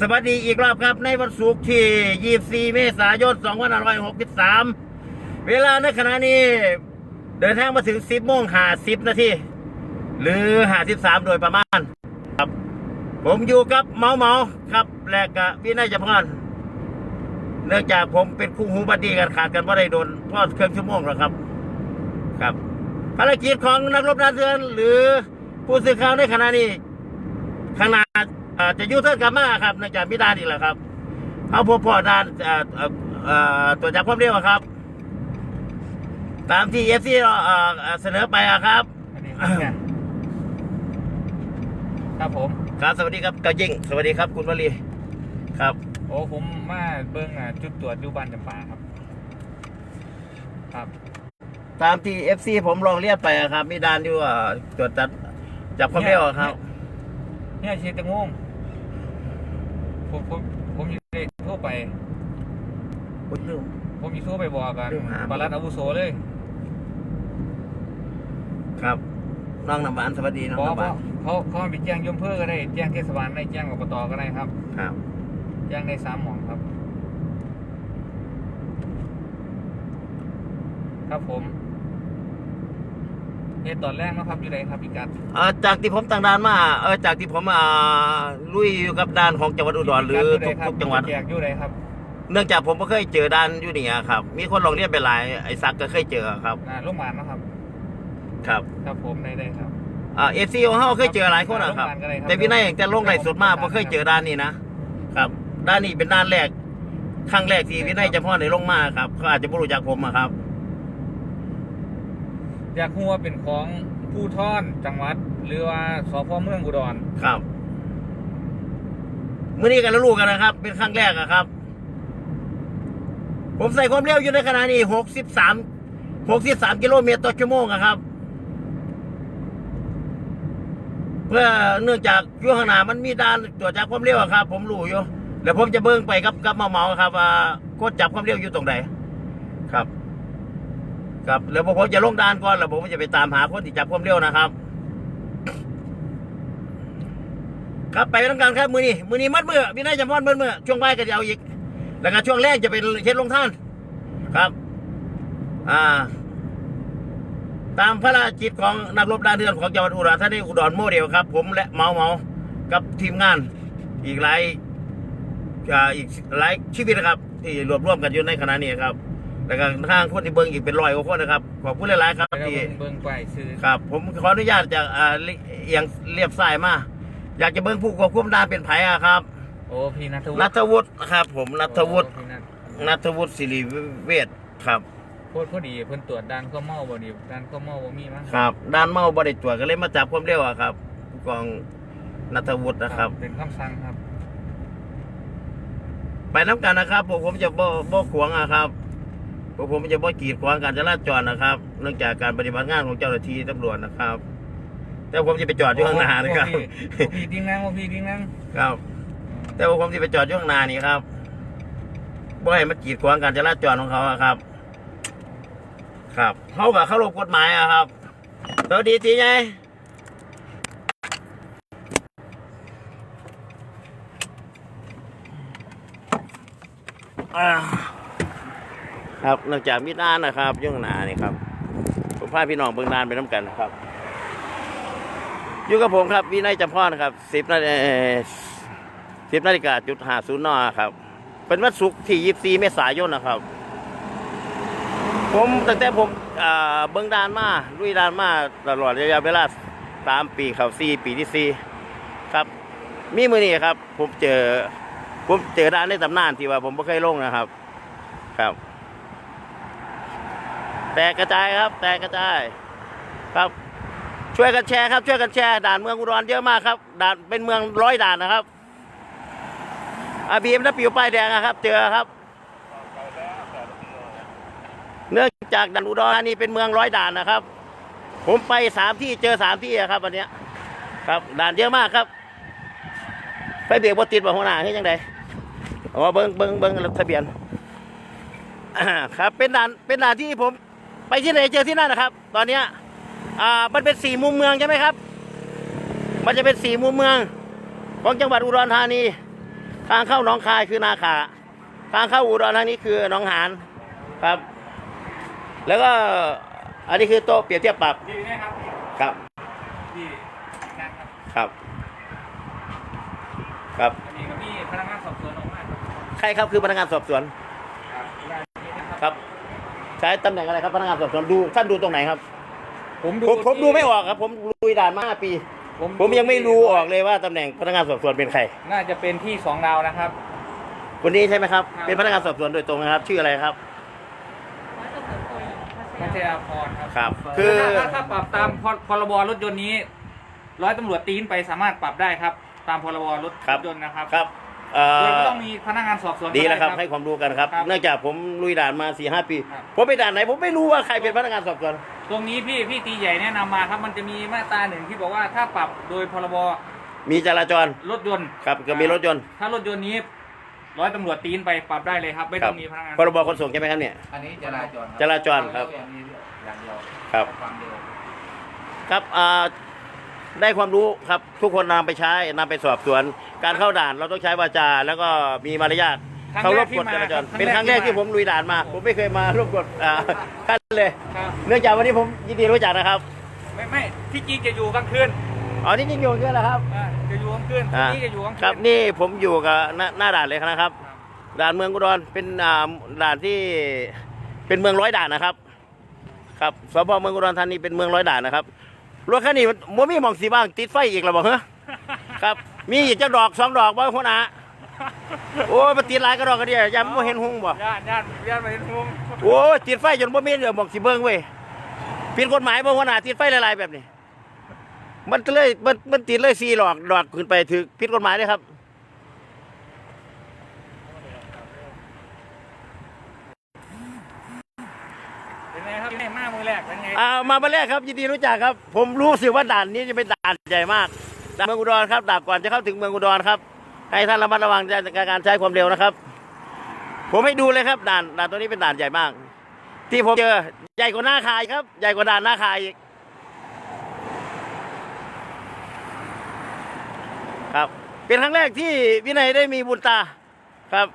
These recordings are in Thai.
สวัสดีอีกรอบครับ ในวันศุกร์ที่ 24 เมษายน 2563 เวลาในขณะนี้ เดินทางมาถึง 10โมง50นาทีหรือ 53 โดยประมาณครับ ผมอยู่กับเมาเมาครับและกับพี่นายจพรเนื่องจากผมเป็นคู่หูบัดดีกันขาดกันว่าได้โดนทอดเครื่องชั่วโมงแล้วครับ ครับภารกิจของนักรบดาเรือนหรือผู้สื่อข่าวในขณะนี้ขนาด อ่าจะอยูเทิร์นกลับมาครับเนื่องจากมีด่านอีกแล้วครับเอาพบพอด่านอ่าเอ่อเอ่อตัวจับความเร็วอะครับ ตามที่เอฟซีเสนอไปอะครับ อันนี้ครับเนี่ยครับผม ครับสวัสดีครับกายิ่งสวัสดีครับ คุณวลีครับ โอ้ผมมาเบิ้งอะจุดตรวจอยู่บ้านจำปาครับ ครับตามที่เอฟซีผมลองเรียกไปอะครับ มีด่านอยู่อ่าตรวจจับจับความเร็วอะครับ เนี่ยเชตะงง ผมผมผมอยู่ในโทรไปอุ๊ยลืมผมมีโทรไปบอกกันเรื่องหา ปลัดอาวุโสเลยครับน้องน้ำหวานสวัสดีน้องบอกน้ำหวาว่านเขาเขาไปแจ้งยมเพื่อก็ได้แจ้งเทศบาลได้แจ้งอบตก็ได้ครับ ครับ แจ้งในสามหมองครับ ครับผม เหตุตอนแรกนะครับอยู่ไหนครับพี่กัดเอ่อจากที่ผมตั้งด่านมาเออจากที่ผมอ่าลุยอยู่กับด่านของจังหวัดอุดรหรือทุกทุกจังหวัดแจกอยู่ไหนครับเนื่องจากผมไม่เคยเจอด่านอยู่นี่อะครับ มีคนลองเรียนไปหลายไอ้ซักก็เคยเจอครับอ่าโรงพยาบาลนะครับ ครับครับผมได้ได้ครับอ่าเอซีของเขาเคยเจอหลายคนอะครับโรงพยาบาลก็ได้ครับ แต่พี่นายแต่ลงไหลฟ์สดมากผมเคยเจอด้านนี้นะครับด้านนี้เป็นด้านแรกครั้งแรกที่พี่นายจำพ่อในลงมาครับเขาอาจจะไม่รู้จักผมอะครับ อยากรู้ว่าเป็นของผู้ท่อนจังหวัด หรือว่าสพเมืองอุดรครับเมื่อนี้กันแล้วรู้กันนะครับ เป็นครั้งแรกอะครับ ผมใส่ความเร็วอยู่ในขณะนี้หกสิบสามหกสิบสามกิโลเมตรต่อชั่วโมงอะครับ เพื่อเนื่องจากช่วงข้างหน้ามันมีด่านตรวจจับความเร็วอะครับ ผมรู้อยู่แล้วผมจะเบิ้งไปกับกับเมาเมาๆครับว่าโคตรจับความเร็วอยู่ตรงไหน ครับแล้วผมจะลงด่านก่อนแล้วผมจะไปตามหาคนที่จับความเร็วนะครับ ครับไปต้องการครับมือนี้มือนี้มัดมือพี่นายจำพอนมัดมือช่วงบ่ายก็จะเอาอีก แล้วก็ช่วงแรกจะเป็นเช็ดลงท่าน ครับ อ่า ตามพระราชกิจของนักรบดานเดือนของจังหวัดอุดรธานีอุดรโมเดลครับ ผมและเมาเมากับทีมงาน อีกหลายอ่าอีกหลายชีวิตนะครับที่รวบรวมกันอยู่ในขณะนี้ครับ แล้วก็ทางคนที่เบิ้งอีกเป็นร้อยกว่าคนนะครับขอบคุณหลายๆครับแล้วก็ที่เบิ่งไปซื้อครับผมขออนุญาตจากอ่าเอียงเรียบซ้ายมา อยากจะเบิ้งผู้ควบคุมด่านเป็นไผอะครับโอ้พี่นัทวุฒินัทวุฒิครับผมนัทวุฒิโอ้พี่นัทนัทวุฒิสิริเวชครับ โคตรพอดีเพิ่นตรวจด้านข้อเมาบ่ดีด้านข้อเมาบ่มีมั้งครับด้านเมาบริจวก็เลยมาจับความเร็วอะครับผู้กองนัทวุฒินะครับ เป็นคำสั่งครับ ไปน้ำกันนะครับพวกผมจะบ่บ่ขวางอะครับ พวกผมจะบ่กีดขวางการจราจรนะครับ เนื่องจากการปฏิบัติงานของเจ้าหน้าที่ตำรวจนะครับ แต่ผมจะไปจอดอยู่ข้างหน้านะครับโอ้พี่โอ้พี่ดิ้งนั่งโอ้พี่ดิ้งนั่งครับ แต่ว่าผมจะไปจอดอยู่ข้างหน้านี่ครับบ่ให้มันกีดขวางการจราจรของเขาอะครับ ครับเขากับเขาลบกฎหมายอะครับสวัสดีตีไงอ่า ครับเนื่องจากมีด้านนะครับยุ่งหนานี่ครับผมพาพี่น้องเบิ่งด้านไปน้ำกันนะครับอยู่กับผมครับวินัยจำพ่อนะครับสิบนาฬิสิบนาฬิกาจุดหาศูนย์นอครับ เป็นวันศุกร์ที่ยี่สี่เมษายนนะครับ ผมตั้งแต่ผมเบิ้องดานมาลุยดานมาตลอดระยะเวลาสามปีเขาสี่ปีที่สี่ครับมีมือนี้ครับ ผมเจอ ผมเจอด้านในตำนานที่ว่าผมไม่เคยลงนะครับ ครับ แตกกระจายครับ แตกกระจายครับ ช่วยกันแชร์ครับ ช่วยกันแชร์ด่านเมืองอุดรเยอะมากครับด่านเป็นเมืองร้อยด่านนะครับอาบีเอ็มดับปิวป้ายแดงนะครับ เจอครับเนื่องจากด่านอุดรธานีเป็นเมืองร้อยด่านนะครับ ผมไปสามที่เจอสามที่อะครับวันนี้ครับด่านเยอะมากครับ ไปเบรกบติดบ่หัวหน้าเฮ้ยังไงอ๋อเบิ้งเบิ้งเบิ้งทะเบียนครับเป็นด่านเป็นด่านที่ผม ไปที่ไหนเจอที่นั่นนะครับ ตอนเนี้ยอ่ามันเป็นสี่มุมเมืองใช่ไหมครับ มันจะเป็นสี่มุมเมืองของจังหวัดอุดรธานี ทางเข้าหนองคายคือนาขา ทางเข้าอุดรธานีคือหนองหานครับ แล้วก็อันนี้คือโต๊ะเปรียบเทียบปรับดีนะครับครับดีนะครับครับ ครับอันนี้ก็มีพนักงานสอบสวนออกมาครับใครครับคือพนักงานสอบสวนครับ เวลานี้นะครับครับใช้ตำแหน่งอะไรครับพนักงานสอบสวนดูท่านดูตรงไหนครับ ผมดูผมผมดูไม่ออกครับ ผมลุยด่านมาห้าปี ผมยังไม่รู้ออกเลยว่าตำแหน่งพนักงานสอบสวนเป็นใคร น่าจะเป็นที่สองดาวนะครับ คนนี้ใช่ไหมครับ ครับ เป็นพนักงานสอบสวนโดยตรงนะครับ ชื่ออะไรครับ พัชยาพรครับครับ คือ ถ้าถ้าถ้าปรับตามพรพรบรถยนต์นี้ ร้อยตำรวจตีนไปสามารถปรับได้ครับ ตามพรบรถครับ ยนต์นะครับ ครับ เอ่โดยอไม่ต้องมีพนักงานสอบสวนก็ดีแล้วครับไให้ความรู้กันครับ ครับเนื่องจากผมลุยด่านมาสี่ห้าปี ครับ ผมไปด่านไหน ผมไม่รู้ว่าใครเป็นพนักงานสอบสวน ตรงนี้พี่พี่ตีใหญ่แนะนำมาครับมันจะมีมาตราหนึ่งที่บอกว่าถ้าปรับโดยพรบมีจราจรรถยนต์ครับก็มีรถยนต์ถ้ารถยนต์นี้ร้อยตำรวจตีนไปปรับได้เลยครับ ไม่ครัต้บองมีพนักงาน พรบขนส่งใช่ไหมครับเนี่ย อันนี้จราจรจราจรครับอย่างนี้อย่างเดียวครับ ความเร็วครับอ่า ได้ความรู้ครับทุกคนนำไปใช้นำไปสอบสวน การเข้าด่านเราต้องใช้วาจา แล้วก็มีมารยาทครั้งเคารแรพกที่กฎมาจราจรครับเป็นครั้งแรกที่ผมลุยด่านมา ผมไม่เคยมารบกฎอ่าขั้นเลยครับเนื่องจากวันนี้ผมยินดีรู้จักนะครับ ไม่ไม่ที่จริงจะอยู่กลางคืนอ๋อนี่จริงอยู่เยอะแล้วครับอ่าจะอยู่กลางคืนอ่าที่จะอยู่กลางคืนครับนี่ผมอยู่กับหน้าหน้าด่านเลยนะครับครับ ด่านเมืองอุดรเป็นอ่าด่านที่เป็นเมืองร้อยด่านนะครับ ครับสพเมืองอุดรธานีเป็นเมืองร้อยด่านนะครับ รถคันนี้มันมัมีหมองสีบ้างติดไฟอีกแล้วบอกเหรอครับ มีอีกจะดอกสองดอกบ่หัวหน้าโอ้ยมันติดหลายกระดอกกระเดียยังไม่เห็นหุงบ่ญาติญาติญาติมาเห็นมุมโอ้ยติดไฟจนบ่มีเหลือหมองสีเบิ้งเว้ยผิดกฎหมายบ่หัวหน้าติดไฟหลายๆแบบนี้ มันเลยมันมันติดเลยสี่หลอกดอกขึ้นไปถือผิดกฎหมายเลยครับ เป็นไง ครับเป็นมามือแรกเป็นไงอ่ามาวันแรกครับยินดีรู้จักครับ ผมรู้สึกว่าด่านนี้จะเป็นด่านใหญ่มากด่านเมืองอุดรครับด่านก่อนจะเข้าถึงเมืองอุดรครับ ให้ท่านระมัดระวังในการใช้ความเร็วนะครับ ผมให้ดูเลยครับด่านด่านตัวนี้เป็นด่านใหญ่มาก ที่ผมเจอใหญ่กว่าหน้าคายครับ ใหญ่กว่าด่านหน้าคายอีกครับ เป็นครั้งแรกที่วินัยได้มีบุญตาครับ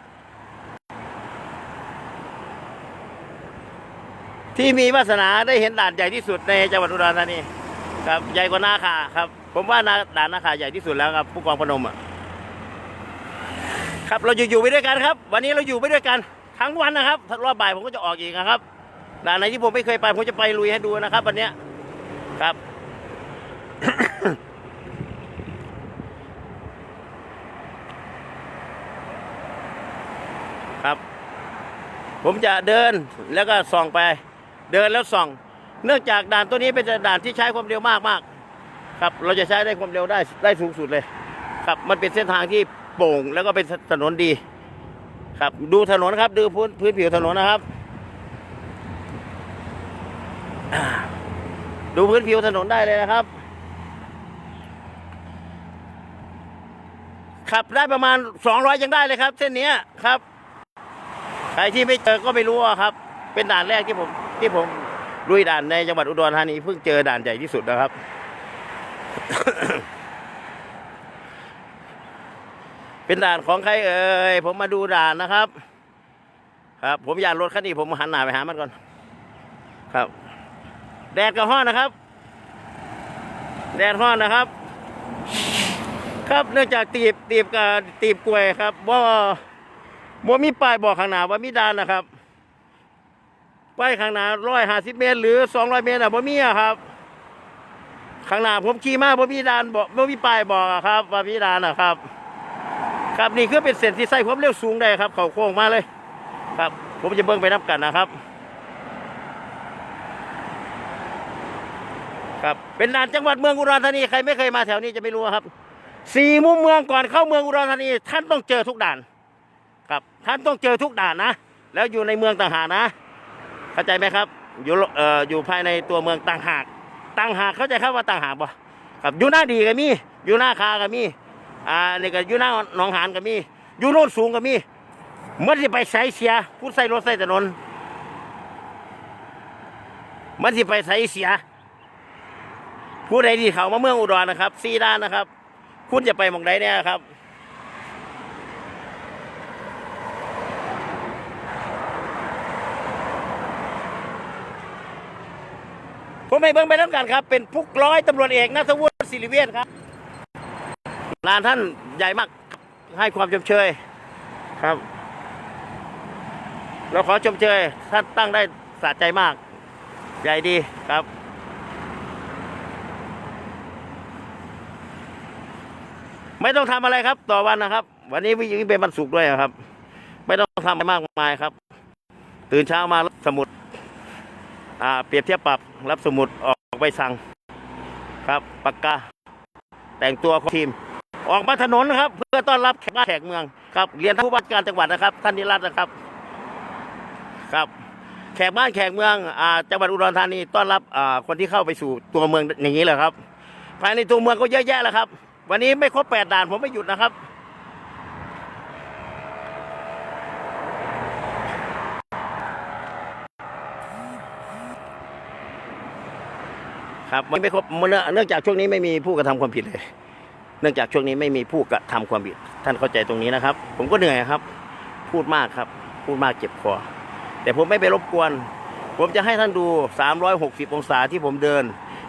ที่มีวาสนาได้เห็นด่านใหญ่ที่สุดในจังหวัดอุดรธานีครับใหญ่กว่านาคาครับ ผมว่านาด่านนาคาใหญ่ที่สุดแล้วครับผู้กองพนมอะครับเราอยู่อยู่ไปด้วยกันครับ วันนี้เราอยู่ไปด้วยกันทั้งวันนะครับรอบบ่ายผมก็จะออกอีกนะครับด่านไหนที่ผมไม่เคยไปผมจะไปลุยให้ดูนะครับ วันเนี้ยครับครับ ผมจะเดินแล้วก็ส่องไป เดินแล้วส่อง เนื่องจากด่านตัวนี้เป็นด่านที่ใช้ความเร็วมากมากครับเราจะใช้ได้ความเร็วได้ได้สูงสุดเลยครับมันเป็นเส้นทางที่โป่งแล้วก็เป็นถนนดี ครับดูถนนครับดูพื้นพื้นผิวถนนนะครับ ดูพื้นผิวถนนได้เลยนะครับขับได้ประมาณ 200 ยังได้เลยครับ เส้นนี้ครับ ใครที่ไม่เจอก็ไม่รู้อะครับ เป็นด่านแรกที่ผมที่ผมลุยด่านในจังหวัดอุดรธานีเพิ่งเจอด่านใหญ่ที่สุดนะครับ เป็นด่านของใครเอ่ยผมมาดูด่านนะครับ ครับ ผมอยากรถคันนี้ผมหันหน้าไปหามันก่อน ครับ แดดก็ฮ้อนนะครับ แดดฮ้อนนะครับ ครับเนื่องจากตีบตีบกับตีบกล้วยครับว่าบ่มีป้ายบอกข้างหน้าว่ามีด่านนะครับ ป้ายข้างหน้าร้อยห้าสิบเมตร หรือสองร้อยเมตรอะบ่มีอะครับ ข้างหน้าผมขี่มาบ่มีด่านบอกบ่มีป้ายบอกอะครับว่ามีด่านนะครับ ครับนี่คือเป็นเส้นที่ใส่ความเร็วสูงได้ครับ เขาโค้งมาเลย ครับ ผมจะเบิ่งไปนับกันนะครับ ครับเป็นด่านจังหวัดเมืองอุดรธานีใครไม่เคยมาแถวนี้จะไม่รู้ครับสี่มุมเมืองก่อนเข้าเมืองอุดรธานีท่านต้องเจอทุกด่าน ครับ ท่านต้องเจอทุกด่านนะ แล้วอยู่ในเมืองต่างหากนะ เข้าใจไหมครับ อยู่เอ่ออยู่ภายในตัวเมืองต่างหากต่างหากเข้าใจครับว่าต่างหากบ่ครับอยู่หน้าดีก็มีอยู่หน้าคาก็มีอ่านี่ก็อยู่หน้าหนองหานก็มีอยู่โน่นสูงก็มีเมันจะไปใส่เสียผู้ใส่รถใส่ถนนมันจะไปใส่เสีย ผู้ใดที่เขามาเมืองอุดรนะครับซีด้านนะครับ คุณจะไปมองใดเนี่ยครับ มให้เบิ่งไปแล้วกันครับ เป็นผู้ร้อยตำรวจเอกนัทวุฒิศิริเวชครับลานท่านใหญ่มากให้ความชมเชยครับ เราขอชมเชยท่านตั้งได้สะใจมาก ใหญ่ดีครับไม่ต้องทำอะไรครับ ต่อวันนะครับ วันนี้วิ่งเป็นวันศุกร์ด้วยครับ ไม่ต้องทำอะไรมากมายครับ ตื่นเช้ามาสมุด เปรียบเทียบปรับรับสมุดออกไปสั่งครับปากกาแต่งตัวของทีม ออกมาถนนนะครับ เพื่อต้อนรับแขกบ้านแขกเมืองครับเรียนท่านผู้ว่าการจังหวัดนะครับ ท่านนิรัตน์นะครับครับ แขกบ้านแขกเมืองอ่าจังหวัดอุดรธานีต้อนรับอ่าคนที่เข้าไปสู่ตัวเมืองอย่างนี้แหละครับ ภายในตัวเมืองก็เยอะแยะแล้วครับ วันนี้ไม่ครบแปดด่านผมไม่หยุดนะครับ ครับมันไม่ครบเนื่องเนื่องจากช่วงนี้ไม่มีผู้กระทำความผิดเลย เนื่องจากช่วงนี้ไม่มีผู้กระทำความผิด ท่านเข้าใจตรงนี้นะครับ ผมก็เหนื่อยครับ พูดมากครับ พูดมากเจ็บคอแต่ผมไม่ไปรบกวน ผมจะให้ท่านดู 360 องศาที่ผมเดิน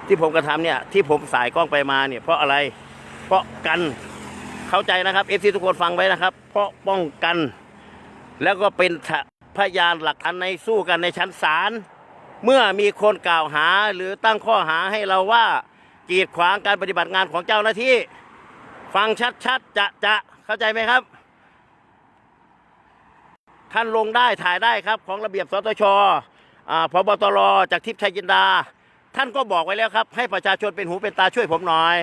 ที่ผมกระทำเนี่ย ที่ผมสายกล้องไปมาเนี่ย เพราะอะไร เพราะกันเข้าใจนะครับเอฟซีทุกคนฟังไว้นะครับ เพราะป้องกัน แล้วก็เป็นพยานหลักฐานในสู้กันในชั้นศาล เมื่อมีคนกล่าวหาหรือตั้งข้อหาให้เราว่ากีดขวางการปฏิบัติงานของเจ้าหน้าที่ ฟังชัดๆจะจะเข้าใจไหมครับ ท่านลงได้ถ่ายได้ครับ ของระเบียบสตชพบตรจากทิพย์ชัยจินดา ท่านก็บอกไว้แล้วครับ ให้ประชาชนเป็นหูเป็นตาช่วยผมหน่อย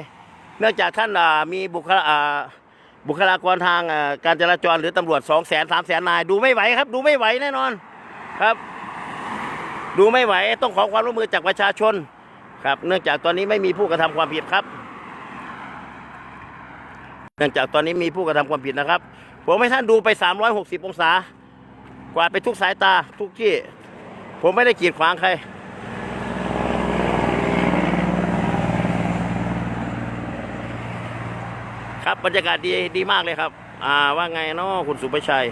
เนื่องจากท่านมีบุคลาบุคลากรทางการจราจรหรือตำรวจสองแสนสามแสนนาย ดูไม่ไหวครับ ดูไม่ไหวแน่นอนครับ ดูไม่ไหวต้องขอความร่วมมือจากประชาชนครับ เนื่องจากตอนนี้ไม่มีผู้กระทำความผิดครับ เนื่องจากตอนนี้มีผู้กระทำความผิดนะครับ ผมให้ท่านดูไป 360 องศา กวาดไปทุกสายตาทุกที่ ผมไม่ได้กีดขวางใครครับบรรยากาศดีดีมากเลยครับ อ่าว่าไงเนาะคุณสุภชัย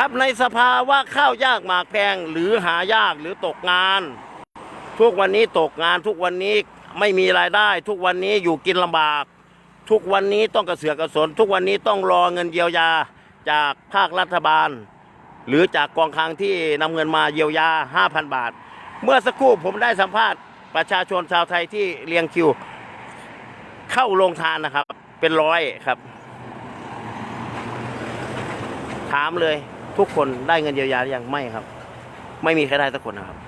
ครับในสภาวะข้าวยากหมากแพงหรือหายากหรือตกงาน ทุกวันนี้ตกงานทุกวันนี้ไม่มีรายได้ ทุกวันนี้อยู่กินลำบาก ทุกวันนี้ต้องกระเสือกกระสน ทุกวันนี้ต้องรอเงินเยียวยาจากภาครัฐบาล หรือจากกองคลังที่นำเงินมาเยียวยา 5,000 บาท เมื่อสักครู่ผมได้สัมภาษณ์ประชาชนชาวไทยที่เรียงคิว เข้าโรงทานนะครับ เป็นร้อยครับ ถามเลย ทุกคนได้เงินเยียวยาหรือยังไม่ครับ ไม่มีใครได้สักคนนะครับ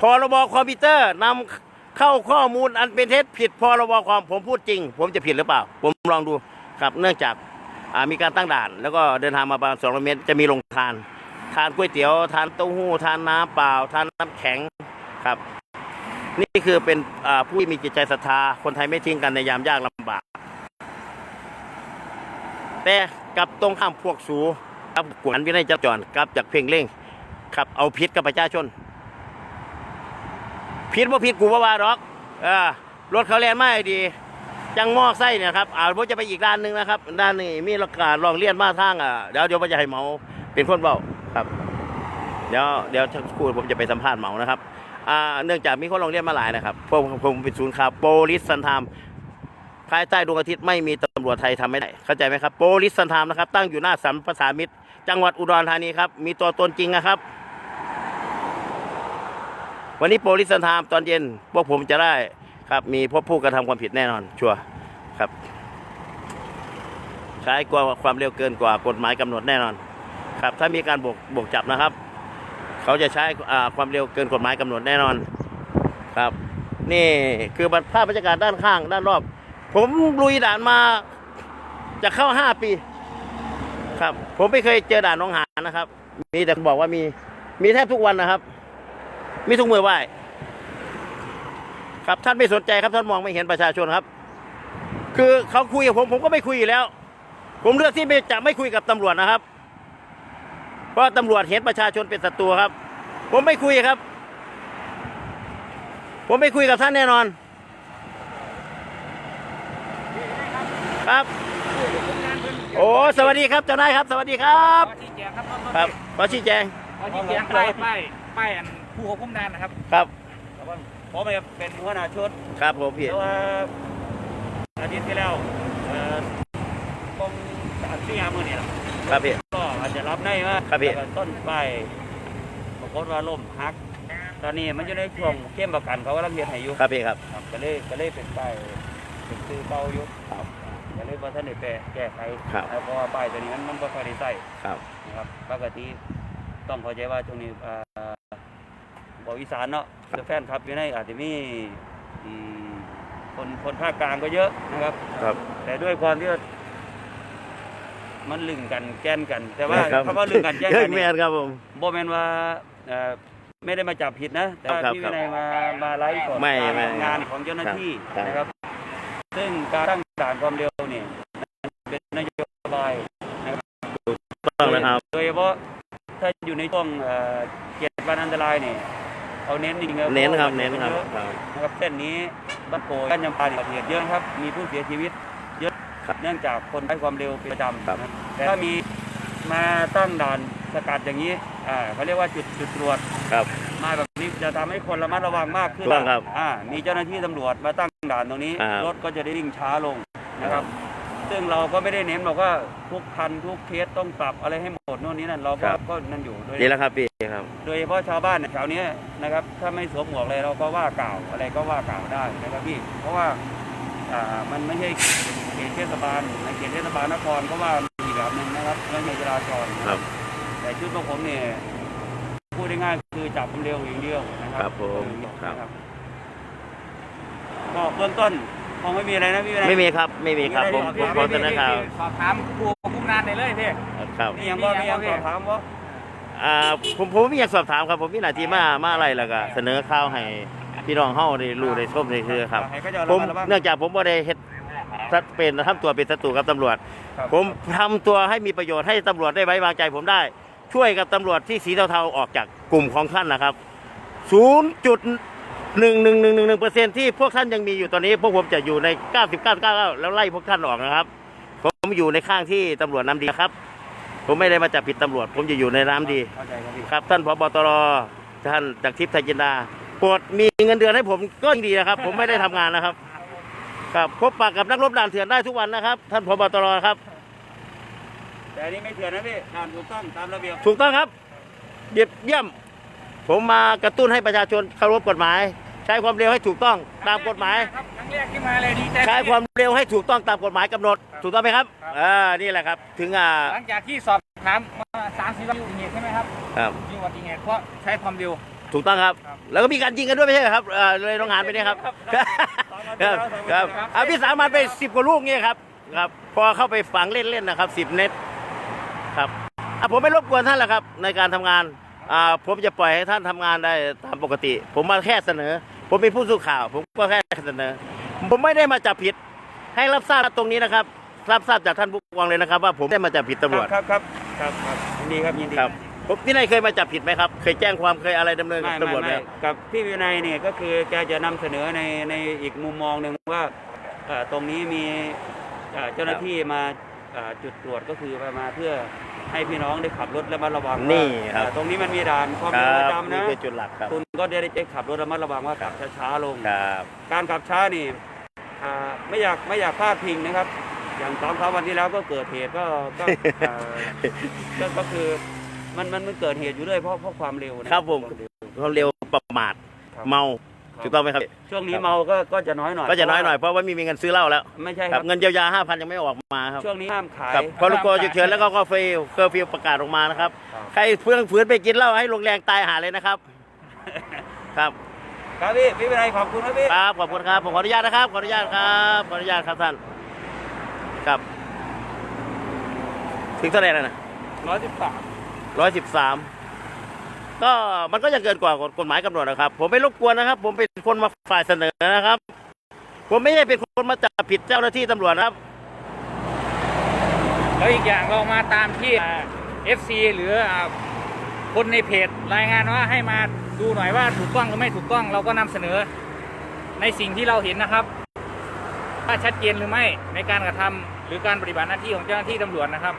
พรบคอมพิวเตอร์นำเข้าข้อมูลอันเป็นเท็จผิดพรบความผมพูดจริง ผมจะผิดหรือเปล่า ผมลองดูครับเนื่องจากมีการตั้งด่าน แล้วก็เดินทางมาประมาณสองร้อเมตรจะมีโรงทาน ทานก๋วยเตี๋ยว ทานเต้าหู้ ทานน้ำเปล่า ทานน้ำแข็งครับ นี่คือเป็นผู้ที่มีจิตใจศรัทธาคนไทยไม่ทิ้งกันในยามยากลำบาก แต่กับตรงข้ามพวกสูกับกวนวินัยจราจรกับจากเพ่งเร่งครับเอาพิษกับประชาชนพิษว่าพิษกูว่าว่าหรอกเออรถเขาแล่นไม่ดี จังหม้อไส้เนี่ยครับอ่าผมจะไปอีกด้านหนึ่งนะครับ ด้านนี้มีราคาศลองเลียนมาทางอะเดี๋ยวเดี๋ยวผมจะให้เมาเป็นคนเบาครับเดี๋ยวเดี๋ยวสักครู่ผมจะไปสัมภาษณ์เมานะครับอ่าเนื่องจากมีคนลองเรียนมาหลายนะครับพวกผมเป็นศูนย์ข่าวโปลิสซันทามภายใต้ดวงอาทิตย์ไม่มีตำรวจไทยทำไม่ได้ เข้าใจไหมครับโปลิสซันทามนะครับ ตั้งอยู่หน้าสัมภาษามิตร จังหวัดอุดรธานีครับ มีตัวตนจริงนะครับ วันนี้โปลิสซันทามตอนเย็น พวกผมจะได้ครับ มีพบผู้กระทำความผิดแน่นอน ชัวร์ครับใช้กว่าความเร็วเกินกว่ากฎหมายกำหนดแน่นอน ครับ ถ้ามีการบกบกจับนะครับ เขาจะใช้ความเร็วเกินกฎหมายกำหนดแน่นอน ครับ นี่คือภาพบรรยากาศด้านข้าง ด้านรอบ ผมลุยด่านมาจะเข้าห้าปี ครับ ผมไม่เคยเจอด่านน้องหานนะครับ มีแต่บอกว่ามี มีแทบทุกวันนะครับ มีทุกมือไหวครับท่านไม่สนใจครับท่านมองไม่เห็นประชาชนครับ คือเขาคุยกับผมผมก็ไม่คุยอยู่แล้ว ผมเลือกที่จะไม่คุยกับตำรวจนะครับ เพราะตำรวจเห็นประชาชนเป็นศัตรูครับ ผมไม่คุยครับ ผมไม่คุยกับท่านแน่นอน ครับ โอ้สวัสดีครับเจ้านายครับ สวัสดีครับขอชี้แจงครับครับขอชี้แจงขอเอาที่เขียนป้ายป้ายป้ายอันผู้ควบคุมด่านนะครับ ครับผมเป็นหัวหน้าชุดครับผมพี่แต่ว่าอาทิตย์ที่แล้วเอ่อคงสามสี่ห้ามื่นนี่แหละครับพี่ก็อาจจะรับได้ว่าครับพี่แล้วก็ต้นไปปรากฏว่าล่มหักตอนนี้มันอยู่ในช่วงเข้มประกันเขากำลังเรียนให้อยู่ครับพี่ครับครับก็เลยก็เลยเป็นป้ายเป็นซื้อเก่าอยู่ครับก็ เลยว่าท่านได้แก้แก้ไขครับ เพราะว่าป้ายตัวนี้มันมันก็ค่อยได้ใส่ครับ นะครับปกติต้องเข้าใจว่าช่วงนี้อ่าบอกอีสานเนาะแฟนครับอยู่ในอาจจะมีอืมคนคนภาคกลางก็เยอะนะครับ ครับ แต่ด้วยความที่ว่ามันลึงกันแกล้นกัน แต่ว่าครับ คำว่าลึงกันแกล้นเฮ้กัยนแมเนี่ยนครับผม โบแมนว่าเอ่อไม่ได้มาจับผิดนะ แต่ว่าครับพี่ครัวิบนัยมามาไลฟ์สดไม่การไม่ทำงานของเจ้าหน้าที่ครับ นะครับ ซึ่งการตั้งด่านความเร็วเนี่ยเป็นนโยบายต้องนะครับโดยเฉพาะถ้าอยู่ในช่วงเอ่อเจ็ดวันอันตรายเนี่ยเอาเน้นจริงๆเน้นครับพาะว่าเน้นครับยอะครับนะครับเส้นนี้บ้านโกยบ้านยำปาเนี่ยเหตุเยอะครับ มีผู้เสียชีวิตเยอะครับเนื่องจากคนใช้ความเร็วเป็นประจำครับนะแต่ถ้ามีมาตั้งด่านสกัดอย่างนี้อ่าเขาเรียกว่าจุดจุดตรวจครับมาแบบนี้จะทำให้คนระมัดระวังมากขึ้นถูกต้องครับอ่ามีเจ้าหน้าที่ตำรวจมาตั้ง ด่านตรงนี้ครับรถก็จะได้วิ่งช้าลงนะครับ ซึ่งเราก็ไม่ได้เน้นบอกว่าทุกคันทุกเคสต้องปรับอะไรให้หมดโน่นนี้นั่นเราก็ครับ ก็นั่นอยู่โดยดีแล้วครับพี่ครับ โดยเฉพาะชาวบ้านเนี่ยแถวเนี้ยนะครับ ถ้าไม่สวมหมวกเลยเราก็ว่ากล่าวอะไรก็ว่ากล่าวได้นะครับพี่เพราะว่าอ่ามันไม่ใช่เขตเทศบาลในเขตเทศบาลนครก็ว่ามีแบบหนึงนะครับเรื่องในจราจรนะครับ แต่ชุดพวกผมเนี่ยพูดได้ง่ายๆคือจับความเร็วอย่างเดียวนะครัครับผมครับ นะ ก็เบื้องต้นคงไม่มีอะไรนะพี่วินัยไม่มีครับ ไม่มีครับผมผมขอเสนอข่าวสอบถามผู้ควบคุมด่านได้เลยพี่ครับนี่ยังว่านี่มียัยังงสอบถามว่าอ่าผมผมไม่อยากสอบถามครับผมมีหน้าที่มามาอะไรแล้วก็เสนอข่าวให้พี่น้องเฮาได้รู้ได้ชมได้คือครับให้เขาจะผระมมัดระวังเนื่องจากผมบ่ได้เฮ็ดสัตว์เป็นทำตัวเป็นศัตรูกับตำรวจครับผมทำตัวให้มีประโยชน์ให้ตำรวจได้ไว้วางใจผมได้ ช่วยกับตำรวจที่สีเทาๆออกจากกลุ่มของท่านนะครับ 0.11111%เปอร์เซ็นที่พวกท่านยังมีอยู่ตอนนี้ พวกผมจะอยู่ใน99.99แล้วไล่พวกท่านออกนะครับ ผมอยู่ในข้างที่ตำรวจน้ำดีครับ ผมไม่ได้มาจับผิดตำรวจ ผมจะอยู่ในน้ำดีเข้าใจครับพี่ครับ ท่านพบตรท่านจากทิพย์ไทยจินดาโปรดมีเงินเดือนให้ผมก็ยิ่งดีนะครับ ผมไม่ได้ทำงานนะครับ ครับพบปะกับนักรบด่านเถื่อนได้ทุกวันนะครับ ท่านพบตรครับ แต่อันนี้ไม่เถื่อนนะพี่ทานถูกต้องตามระเบียบถูกต้องครับเยี่ยมเยี่ยม ผมมากระตุ้นให้ประชาชนเคารพกฎหมาย ใช้ความเร็วให้ถูกต้องตามกฎหมาย ครับครั้งแรกที่มาเลยดีใจ ใช้ความเร็วให้ถูกต้องตามกฎหมายกำหนด ครับถูกต้องไหมครับครับ อ่านี่แหละครับ ถึงอ่าหลังจากที่สอบถามมาสามสี่วันอุบัติเหตุใช่ไหมครับครับมีอุบัติเหตุเพราะใช้ความเร็ว ถูกต้องครับ ครับแล้วก็มีการยิงกันด้วยไม่ใช่เหรอครับเอ่อเลยโรงงานไปเนี่ยครับครับครับอาพี่สามันไปสิบกว่าลูกเนี่ยครับครับ พอเข้าไปฝังเล่นๆนะครับสิบเน็ตครับอะผมไม่รบกวนท่านแล้วครับในการทำงานอ่าผมจะปล่อยให้ท่านทำงานได้ตามปกติ ผมมาแค่เสนอ ผมเป็นผู้สื่อข่าว ผมก็แค่เสนอ ผมไม่ได้มาจับผิด ให้รับทราบตรงนี้นะครับ รับทราบจากท่านผู้กองเลยนะครับ ว่าผมได้มาจับผิดตำรวจ ครับครับครับครับยินดีครับยินดีครับผมพี่นายเคยมาจับผิดไหมครับ เคยแจ้งความเคยอะไรดำเนินกับไม่ตำรไม่วจไหมไม่กับพี่วินัยเนี่ยก็คือแกจะนำเสนอในในอีกมุมมองหนึ่งว่าเอ่อตรงนี้มีเอ่อเจ้าหน้าที่มาเอ่อจุดตรวจก็คือมาเพื่อ ให้พี่น้องได้ขับรถระมัดระวังว่านี่ครับเอ่อตรงนี้มันมีด่านความคเร็วรัประบจำนี่นะคือจุดหลักครับคุณก็ได้ได้ขับรถระมัดระวังว่าขับช้าๆลง ครับการขับช้านี่อ่าไม่อยากไม่อยากพลาดพิงนะครับ อย่างสองสามวันที่แล้วก็เกิดเหตุก็ก็อ่าก็ก็คือมันมันมันเกิดเหตุอยู่ด้วยเพราะเพราะความเร็วนะครับผม วาเร็วเขาเร็วประมาทครับ เมาครับ ถูกต้องไหมครับ ช่วงนี้เมาก็ก็จะน้อยหน่อยก็จะน้อยหน่อยเพราะว่าไม่มีเงินซื้อเหล้าแล้วไม่ใช่คครัรับบเงินเยียวยาห้าพันยังไม่ออกมาครับช่วงนี้ห้ามขายครับพอลูกโกฉุกเฉินแล้วก็ก็เฟลเคอร์ฟิวประกาศออกมานะครับครับใครเพื่อนฝืนไปกินเหล้าให้ลงแรงตายหาเลยนะครับ ครับครับพี่พี่เป็นไรขอบคุณครับพี่ครับขอบคุณครับผมขออนุญาตนะครับขออนุญาตครับขออนุญาตครับท่านครับถึงเท่าไหร่แล้วนะร้อยสิบสามร้อยสิบสาม ก็มันก็จะเกินกว่ากฎหมายกำหนดนะครับ ผมไม่รบกวนนะครับ ผมเป็นคนมาฝ่ายเสนอนะครับ ผมไม่ใช่เป็นคนมาจับผิดเจ้าหน้าที่ตำรวจนะครับ แล้วอีกอย่างเรามาตามที่เอฟซีหรือคนในเพจรายงานว่าให้มาดูหน่อยว่าถูกต้องหรือไม่ถูกต้องเราก็นำเสนอในสิ่งที่เราเห็นนะครับ ว่าชัดเจนหรือไม่ในการกระทำหรือการปฏิบัติหน้าที่ของเจ้าหน้าที่ตำรวจนะครับ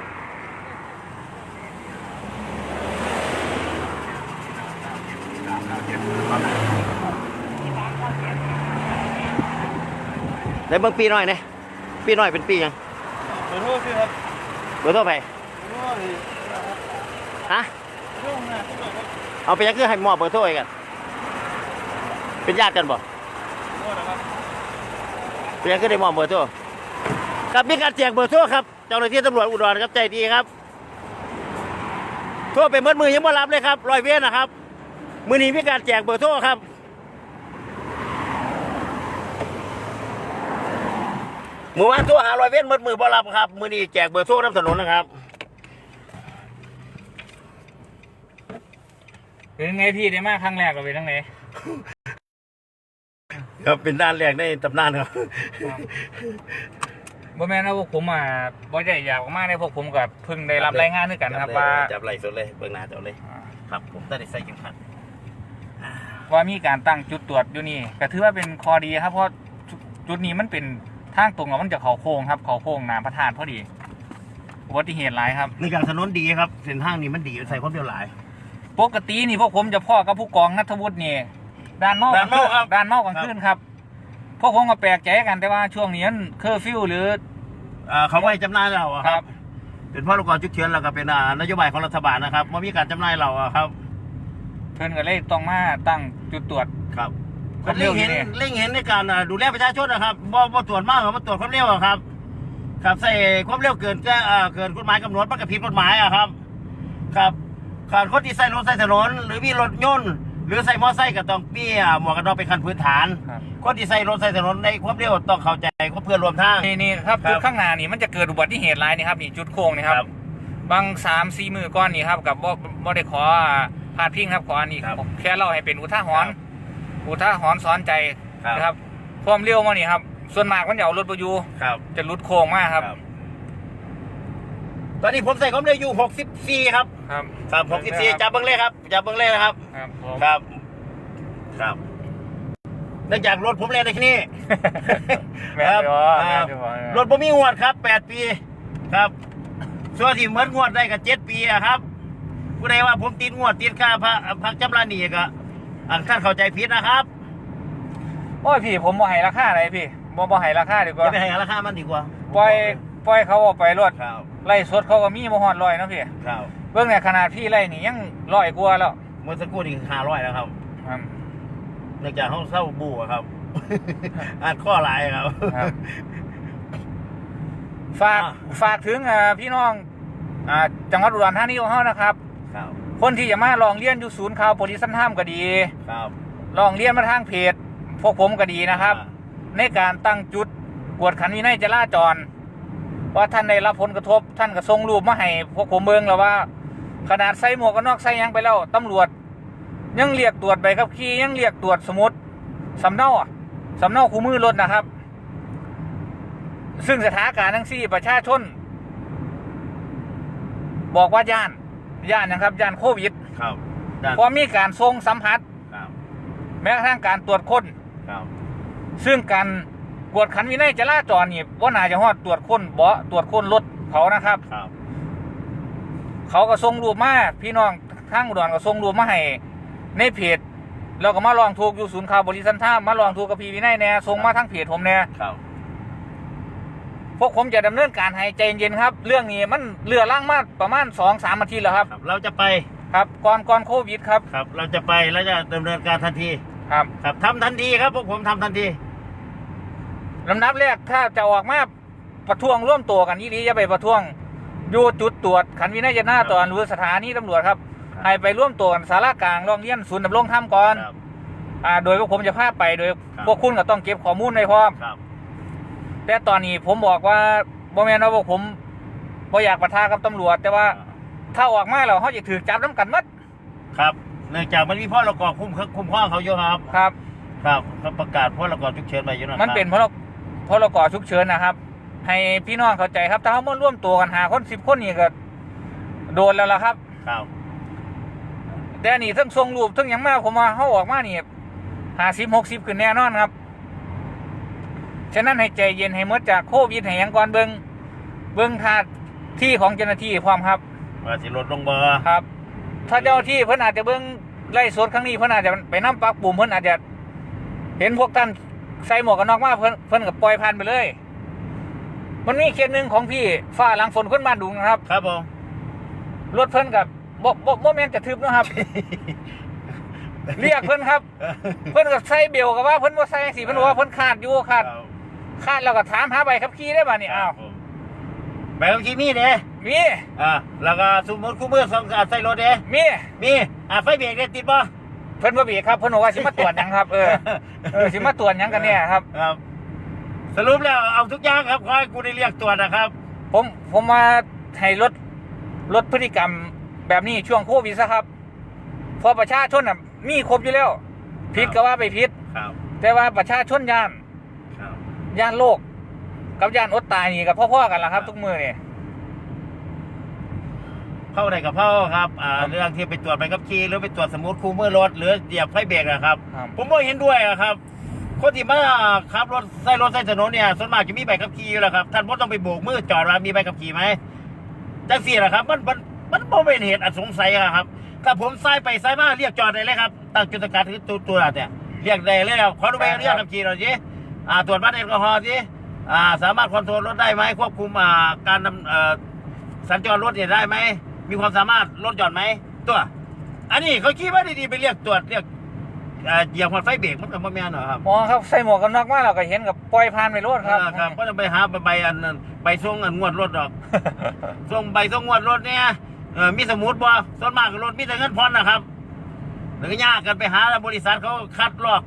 ได้เบิ่งปีน้อยนะปีน้อยเป็นปียังเบอร์โทรพี่ครับเบอร์โทรไปฮะเอาไปยังคือให้หมอบเบอร์โทรกันเป็นญาติกันบ่เป็นยังคือได้มอบเบอร์โทรครับมีการแจกเบอร์โทรครับเจ้าหน้าที่ตำรวจอุดรครับใจดีครับโทรไปเมื่อมือยังไม่รับเลยครับรอยเวียนนะครับ มือนี้มีการแจกเบอร์โทรครับ มือวานโทรหารอยเวนเมื่อมือบ่รับครับ มือนี้แจกเบอร์โทรน้ำถนนนะครับ เป็นไงพี่ได้มาครั้งแรกก็เป็นทั้งไหนครับเป็นด้านแรกในตำนานครับบ่แม่นว่าพวกผมอะบ่ได้อยากมากในพวกผมกับเพิ่งได้รับรายงานด้วยกันครับว่าจับไหลสดเลยเบิ่งหน้าเจ้าเลย ครับผมได้ใส่เข็มขัด ว่ามีการตั้งจุดตรวจอยู่นี่ก็ถือว่าเป็นข้อดีครับ เพราะจุดนี้มันเป็นทางตรงกับมันจะเขาโค้งครับ เขาโค้งน้ำพระธาตุพอดีอุบัติเหตุหลายครับ ในการถนนดีครับเส้นทางนี้มันดีใส่ความเร็วหลาย ปกตินี่พวกผมจะพ่อกับผู้กองนัทวุฒินี่ด้านเมาด่านเมาครับด้านเมากลางคืนครับพวกผมก็แปลกใจกันแต่ว่าช่วงนี้มันเคอร์ฟิวหรือเอ่อเขาไว้จำหน่ายเราอะคครัรับบเป็นพรกฉุกเฉินแล้วก็เป็นอ่านโยบายของรัฐบาลนะครับว่ามีการจำหน่ายเราอะครับ เพิ่นก็เลยต้องมาตั้งจุดตรวจ ครับความเร็เร่วงอยู่เห็นเนี่ย เร่งเห็นในการอ่าดูแลประชาชนนะครับบ่บ่ตรวจมากหรือบ่ตรวจความเร็วอะครับ ครับใส่ความเร็วเกินก็อ่าเกินกฎหมายกำหนดมันก็ผิดกฎหมายอะครับ ครับการคนที่ใส่รถใส่ถนน หรือมีรถยนต์หรือใส่มอเตอร์ไซค์ก็ต้องมีอ่าหมวกกันน็อกเป็นขั้นพื้นฐาน ครับ คนที่ใส่รถใส่ถนนในความเร็วต้องเข้าใจเพื่อนรวมทาง นี่นี่ครับครับ จุดข้างหน้านี่มันจะเกิดอุบัติเหตุหลายนี่ครับนี่จุดโค้งนี่ครับ บางสามสี่มือก้อนนี่ครับกับบ่บ่ได้ขอ พาดพิงครับขออันนี้ครับแค่เล่าให้เป็นอุทาหรณ์ครับอุทาหรณ์สอนใจครับนะครับความเร็วมานี่ครับ ส่วนมากมันจะเอารถไปอยู่ครับจะหลุดโค้งมากครับ ตอนนี้ผมใส่ความเร็วอยู่64ครับ ครับครับ64จับเบิ้งเลยครับจับเบิ้งเลยนะครับครับผมครับ ครับเนื่องจากรถผมเล่นในที่นี่แม่นครับอยู่คแม่รันบอยู่รถผมมีงวดครับ8ปี ครับส่วนที่เหมือนงวดได้กับ7ปีอะครับ ผู้ใดว่าผมติดงวดติดค่าพระพักจำระหนีก็อันท่านเข้าใจผิดนะครับโอ้ยพี่ผมบ่ให้ราคาอะไรพี่บ่บ่ให้ราคาดีกว่าจะไปให้ราคามันดีกว่าปล่อยปล่อยเขาออกไปรถครับไล่สดเขาก็มีบ่ฮอดร้อยเนาะพี่ครับเบิ่งเนี่ยขนาดพี่ไล่นี่ยังร้อยกว่าแล้วเมื่อสักครู่นี้500แล้วครับครับเนื่องจากเขาเศร้าบูอะครับอ่านข้อหลายครับครับฝากอ่าฝากถึงอ่าพี่น้องอ่าจังหวัดอุดรธานีของเฮานะครับ ครับคนที่จะมาลองเรียนอยู่ศูนย์ข่าวโพลิสันทามก็ดีครับลองเรียนมาทางเพจพวกผมก็ดีนะครับอ่าในการตั้งจุดกวดขันวินัยจราจรว่าท่านได้รับผลกระทบท่านก็ส่งรูปมาให้พวกผมเบิ่งแล้วว่า ขนาดใส่หมวกกันน็อกใส่หยังไปแล้วตำรวจ ยังเรียกตรวจใบขับขี่ยังเรียกตรวจสมุดสำเนาอะสำเนาคู่มือรถนะครับ ซึ่งสถานการณ์ทั้งสี่ประชาชน บอกว่าย่าน ย่านนะครับย่านโควิดครับด้านเพราะมีการทรงสัมผัส ครับแม้กระทั่งการตรวจค้นครับซึ่งการกวดขันวินัยจราจรนี่ว่าน่าจะฮอดตรวจค้นเบาะตรวจค้นรถเขานะครับ ครับเขาก็ส่งรูปมาพี่น้องทางอุดรก็ส่งรูปมาให้ในเพจเราก็มาลองถูกอยู่ศูนย์ข่าวบริษัทท่ามาลองถูกกับพี่วินัยแน่ส่งมาทั้งเพจผมแน่ครับ พวกผมจะดำเนินการให้ใจเย็นครับ เรื่องนี้มันเรือล่างมาประมาณสองสามอาทิตย์แล้วครับ ครับเราจะไปครับก่อนก่อนโควิดครับครับ เราจะไปแล้วจะดำเนินการทันทีครับครับทำทันทีครับพวกผมทำทันทีลำดับแรกถ้าจะออกมาประท้วงร่วมตัวกันยี่ดีจะไปประท้วงอยู่จุดตรวจขันวินัยจราจรหรือสถานีตำรวจครับครับให้ไปร่วมตัวกันสารากลางโรงเรียนศูนย์ดำรงธรรมก่อนครับ อ่าโดยพวกผมจะพาไปโดย ครับ พวกคุณก็ต้องเก็บข้อมูลไว้พร้อม ครับ แต่ตอนนี้ผมบอกว่าบ่แม่นว่าพวกผมบ่อยากปะทะกับตำรวจ แต่ว่าถ้าออกมาแล้วเขาจะถือจับน้ำกันหมัดครับเนื่องจากมันมีพ่อระกอบคุ้มคุ้มข้องเขาอยู่ครับ ครับ ครับเขาประกาศพ่อระกอบฉุกเฉินไปอยู่นะครับมันเป็นพรพรกฉุกเฉินนะครับ ให้พี่น้องเข้าใจครับ ถ้าเขามาร่วมตัวกันหาคนสิบคนนี่ก็โดนแล้วล่ะครับ ครับ แต่นี่ทั้งทรงรูปทั้งหยังมาผมว่าเขาออกมานี่หาสิบหกสิบขึ้นแน่นอนครับ ฉะนั้นให้ใจเย็นให้หมดจากโควิดให้หยังก่อนเบิงเบิงท่าที่ของเจ้าหน้าที่พร้อมครับว่าสิลดลงเบอร์ครับ ถ้าเจ้าหน้าที่เพิ่นอาจจะเบิงไล่สดครั้งนี้เพิ่นอาจจะไปน้ำปักปุ่มเพิ่นอาจจะ เห็นพวกท่านใส่หมวกกันน็อกมาเพิ่นเพิ่นกับปล่อยผ่านไปเลย มันมีเคสหนึ่งของพี่ฝ้าหลังฝนคนบ้านดุงนะครับ ครับผมรถเพิ่นกับบ่บ่บ่แม่นจะทึบนะครับ เรียกเพิ่นครับ เพิ่นก็ใส่เบลกับว่าเพิ่นบ่ใส่สิเพิ่นบอกว่าเพิ่นขาดอยู่ขาด ขาดแล้วก็ถามหาใบขับขี่ได้บ่นี่อ้าวผมใบขับขี่มีเด้มีอ่าแล้วก็สมมติคู่มือสองอ่าใส่รถเด้มีมีอ่าไฟเบรกได้ติดป่ะเพิ่นบ่เบียครับเพิ่นบอกว่าสิมาตรวจหยังครับเออเออสิมาตรวจหยังกันเนี่ยครับ ครับ สรุปแล้วเอาทุกอย่างครับขอให้กูได้เรียกตรวจนะครับ ผมผมมาให้ลดลดพฤติกรรมแบบนี้ช่วงโควิดซะครับเพอประชาชนน่ะมีครบอยู่แล้วผิดก็ว่าไปผิดครับแต่ว่าประชาชนย่านครับ ย่านโลก กับย่านอดตายนี่กับพ่อๆกันละครับ ทุกมือนี่เข้าได้กับเข้าครับอ่าเรื่องที่ไปตรวจใบขับขี่หรือไปตรวจสมมติคู่มือรถหรือเหยียบไฟเบรกนะครับ ครับ ผมบ่เห็นด้วยอะครับ คนที่มาขับรถใส่รถใส่ถนนเนี่ยส่วนมากจะมีใบขับขี่อยู่แล้วครับท่านบ่ต้องไปโบกมือจอดว่ามีใบขับขี่ไหมจังสี่แหละครับ มันมันมันบ่เป็นเหตุอันสงสัยอะครับถ้าผมใส่ไปใส่มาเรียกจอดได้เลยครับตั้งจุดสกัดคือตัวตัวเนี่ยเรียกได้เลยครับขอดูใบอนุญาตขับขี่หน่อยสิ อ่าตรวจวัดแอลกอฮอล์สิอ่าสามารถคอนโทรลรถได้ไหมควบคุมอ่าการดำเอ่อสัญจรรถเนี่ยได้ไหมมีความสามารถลดหย่อนไหมตัว อันนี้เขาคิดว่าดีๆไปเรียกตรวจเรียกเอ่อเหยียบหัวไฟเบรกมันก็บ่แม่นหรอกครับอ๋อครับใส่หมวกกันน็อกมาเราก็เห็นกับปล่อยผ่านไปรถครับ เออครับก็ต้องไปหาใบอันนั้นใบส่งอันงวดรถดอก ส่งใบส่งงวดรถเนี่ยเออมีสมุดบ่ส่วนมากรถมีแต่เงินผ่อนนะครับหรือยากกันไปหาบริษัทเขาคัดลอก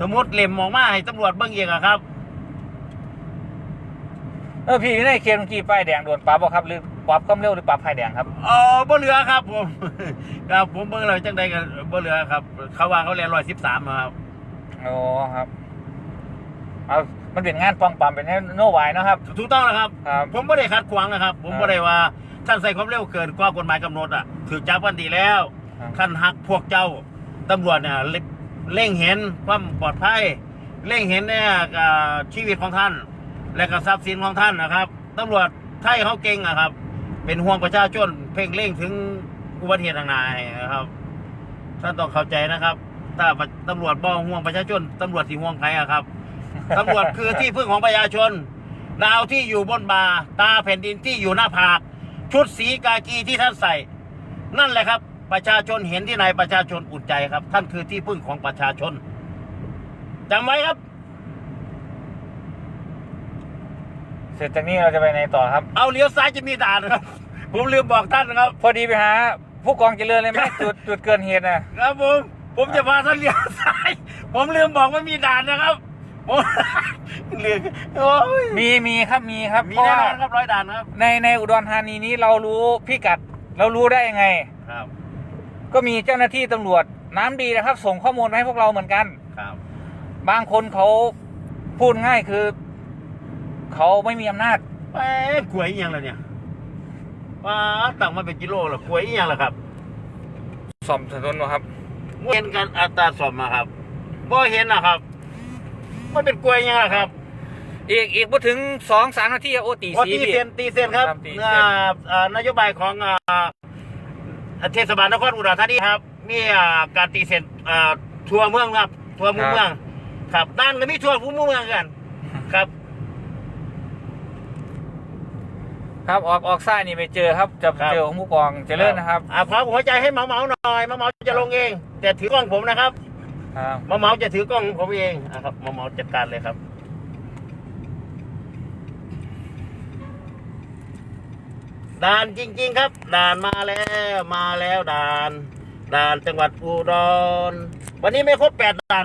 สมุดเล่มออกมาให้ตำรวจเบิ่งเองอะครับ เออพี่อยู่ในเขตเมื่อกี้ป้ายแดงโดนปรับบ่ครับหรือปรับความเร็วหรือปรับไฟแดงครับ เออบ่เหลือครับ ผม ครับผมเบิ่งแล้วจังใดกันบ่เหลือครับ เขาว่าเขาเรียนร้อยสิบสามครับโอ้ครับเอามันเป็นงานป้องปรามเป็นโนไวายเนาะครับ ถูกต้องแล้วครับ ครับ ผมไม่ได้ขัดขวางนะครับ ผมครับไม่ได้ว่าท่านใส่ความเร็วเกินกว่ากฎหมายกำหนดอะถือจับวันดีแล้วครับ ท่านหักพวกเจ้าตำรวจเนี่ย เล็งเล่งเห็นความปลอดภัยเล่งเห็นเนี่ยชีวิตของท่าน และก็ทรัพย์สินของท่านนะครับตำรวจไทยเขาเก่งอะครับ เป็นห่วงประชาชนเพ่งเล่งถึงอุบัติเหตุต่างๆนะครับท่านต้องเข้าใจนะครับ ถ้าตำรวจบ่ห่วงประชาชนตำรวจสีห่วงใครอะครับตำรวจคือที่พึ่งของประชาชนดาวที่อยู่บนบาตาแผ่นดินที่อยู่หน้าผาก ชุดสีกากีที่ท่านใส่ นั่นแหละครับ ประชาชนเห็นที่ไหนประชาชนอุ่นใจครับ ท่านคือที่พึ่งของประชาชนจำไว้ครับ เสร็จจากนี้เราจะไปไหนต่อครับ เอาเลี้ยวซ้ายจะมีด่านนะครับ ผมลืมบอกท่านนะครับ พอดีไปหาผู้กองเจริญเลยไหมจุดจุดเกินเหตุนะครับผมผมจะพาท่านเลี้ยวซ้าย ผมลืมบอกว่ามีด่านนะครับผมลืมโอ้ยมีมีครับมีครับมีเพราะแน่ว่านอนครับร้อยด่านครับ ในในอุดรธานีนี้เรารู้พิกัดเรารู้ได้ยังไงครับ ก็มีเจ้าหน้าที่ตำรวจน้ำดีนะครับ ส่งข้อมูลมาให้พวกเราเหมือนกัน ครับ บางคนเขาพูดง่ายคือ เขาไม่มีอำนาจแหมกล้วยอีหยังล่ะเนี่ยว้าตังมาเป็นกิโลละกล้วยอีหยังล่ะครับสอมถนนนะครับเห็นกันอัตราสมมาครับบ่เห็นนะครับ มันเป็นกล้วยอีหยังล่ะครับอีกอีกพอถึงสองสามนาทีโอตีโอ้สีตีพี่ เส้นตีเส้นครับครับตีเส้นอ่าอ่านโยบายของอ่า เทศบาลนครอุดรธานีครับมีอ่าการตีเส้นอ่าทั่วเมืองครับ ทั่วมุมเมือง ครับด้านก็มีทั่วมุมเมืองกัน ครับ ครับออกออกซ้ายนี่ไปเจอครับจะครับเจอของผู้กองเจริญนะครับอ่าขอหัวใจให้เหมาเหมาๆหน่อยเหมาเหมาๆจะลงเอง แต่ถือกล้องผมนะครับครับเหมาเหมาๆจะถือกล้องผมเองอะครับเหมาเหมาๆจัดการเลยครับ ด่านจริง ๆ ครับ ด่านมาแล้วมาแล้วด่าน ด่านจังหวัดอุดรวันนี้ไม่ครบแปดด่าน